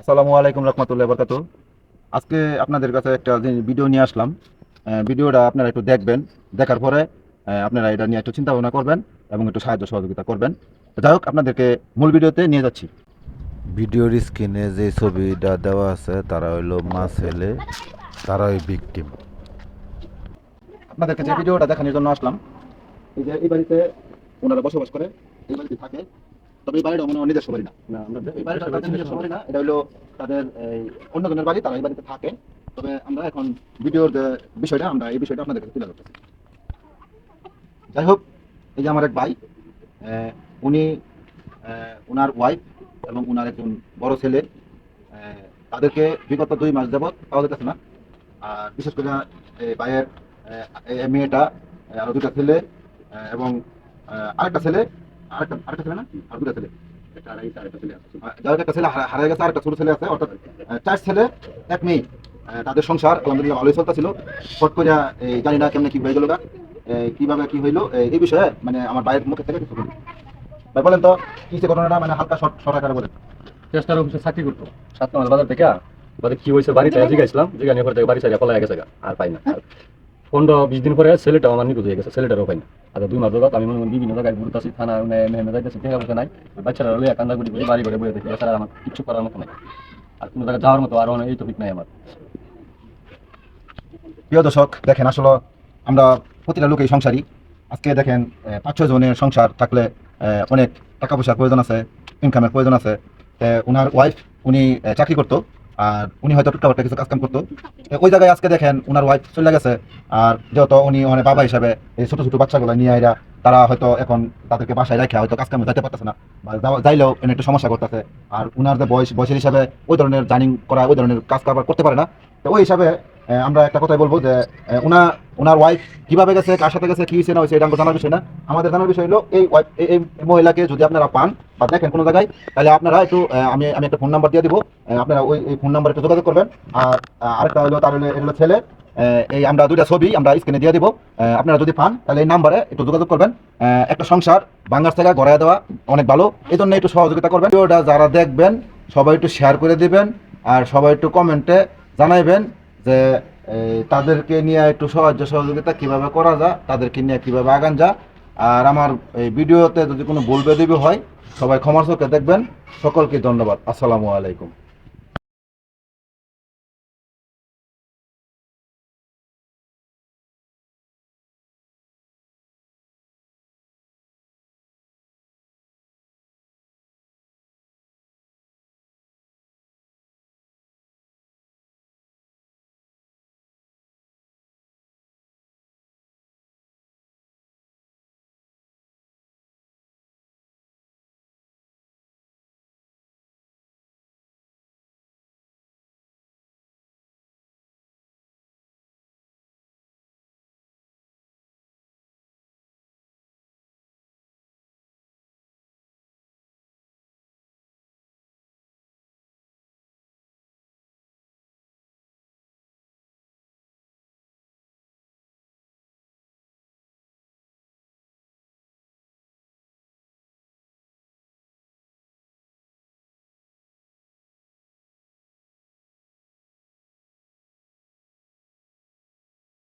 আসসালামু আলাইকুম রহমতুল্লাহ বরকাত আজকে আপনাদের কাছে একটা ভিডিও নিয়ে আসলাম। ভিডিওটা আপনারা একটু দেখবেন। দেখার পরে আপনারা এটা নিয়ে একটু চিন্তা ভাবনা করবেন এবং একটু সাহায্য সহযোগিতা করবেন। যাই হোক আপনাদেরকে মূল ভিডিওতে নিয়ে যাচ্ছি। ভিডিওর স্ক্রিনে যে ছবিটা দেওয়া আছে তারা হইল মা ছেলে তারা ওই ভিকটিম আপনাদেরকে যে ভিডিওটা দেখানোর জন্য আসলাম এই যে এই বাড়িতে ওনারা বসবাস করে এই বাড়িতে থাকে। তবে এই বাড়িটা মনে নিজস্ব বাড়ি না। এই বাড়িটা তাদের নিজস্ব না এটা হলো তাদের অন্যজনের বাড়ি তারা এই বাড়িতে থাকে। তবে আমরা এখন ভিডিওর যে বিষয়টা আমরা এই বিষয়টা আপনাদের কাছে তুলে ধরতেছি যাই হোক এই যে আমার এক ভাই উনি ওনার ওয়াইফ এবং ওনার একজন বড় ছেলে তাদেরকে বিগত দুই মাস যাবৎ পাওয়া যেতেছে না। আর বিশেষ করে এই ভাইয়ের মেয়েটা আহ, আরও দুটা ছেলে এবং আরেকটা ছেলে আরেকটা আরেকটা ছেলে না? আর দুটা ছেলে আহ, একটা ছেলে হারিয়ে গেছে আরেকটা ছোট ছেলে আছে অর্থাৎ চার ছেলে এক মেয়ে। তাদের সংসার আলহামদুলিল্লাহ ভালোই চলতেছিল। ফট করে জানি না কেমনে কি হয়ে গেল কীভাবে কি হইল? এই- এই বিষয়ে মানে আমার ভাইয়ের মুখে থেকে কিছু বলি ভাই বলেন তো কি সে ঘটনাটা? মানে হালকা শর্ট শর্ট আকারে বলেন। চেষ্টার অফিসে চাকরি করতো। সাত নম্বর বাজার থেকে বাদে কি হয়েছে বাড়িতে? জিজ্ঞাসলাম জিজ্ঞাসা করে বাড়ি সাইডে পলাই গেছে আর পাই না। বিশ দিন পরে ছেলেটাও আমার নিখোঁজ হয়ে গেছে ছেলেটারও পাই না। আমার প্রিয় দর্শক, দেখেন আসলে আমরা প্রতিটা লোকেই সংসারী। আজকে দেখেন পাঁচ, ছয় জনের সংসার থাকলে অনেক টাকা পয়সার প্রয়োজন আছে ইনকামের প্রয়োজন আছে। ওনার ওয়াইফ উনি চাকরি করতো। আর উনি হয়তো টুকটাক কিছু কাজকাম করতো। ওই জায়গায় আজকে দেখেন ওনার ওয়াইফ চলে গেছে। আর যেহেতু উনি মানে বাবা হিসাবে এই ছোট ছোট বাচ্চাগুলো নিয়ে আইরা তারা হয়তো এখন তাদেরকে বাসায় রাখে হয়তো কাজকামে যাইতে পারতেছে না। বা যাইলেও এনে একটু সমস্যা করতেছে। আর উনার যে বয়স বয়সের হিসাবে ওই ধরনের জার্নিং করা ওই ধরনের কাজ কারবার করতে পারে না। তো ওই হিসাবে আমরা একটা কথাই বলব যে আহ, উনা ওনার ওয়াইফ কীভাবে গেছে কার সাথে গেছে কি হয়েছে না হয়েছে এটা জানার বিষয় না। আমাদের জানার বিষয় হলো এই এই- এই মহিলাকে যদি আপনারা পান বা দেখেন কোনো জায়গায়, তাহলে আপনারা একটু আমি আমি একটা ফোন নাম্বার দিয়ে দিব। আপনারা ওই এই ফোন নাম্বারে একটু যোগাযোগ করবেন। আর আরেকটা হলো তার হলো এটা ছেলে। এই আমরা দুইটা ছবি আমরা স্ক্রিনে দিয়ে দিব। আপনারা যদি পান, তাহলে এই নাম্বারে একটু যোগাযোগ করবেন। একটা সংসার বাংলার থেকে গড়ায় দেওয়া অনেক ভালো। এই জন্য একটু সহযোগিতা করবেন। ভিডিওটা যারা দেখবেন, সবাই একটু শেয়ার করে দিবেন। আর সবাই একটু কমেন্টে জানাইবেন যে তাদেরকে নিয়ে একটু সাহায্য সহযোগিতা কীভাবে করা যায়, তাদেরকে নিয়ে কীভাবে আগান যা আর আমার এই ভিডিওতে যদি কোনো ভুল বেদিবি হয় সবাই ক্ষমার চোখে দেখবেন। সকলকে ধন্যবাদ। আসসালামু আলাইকুম।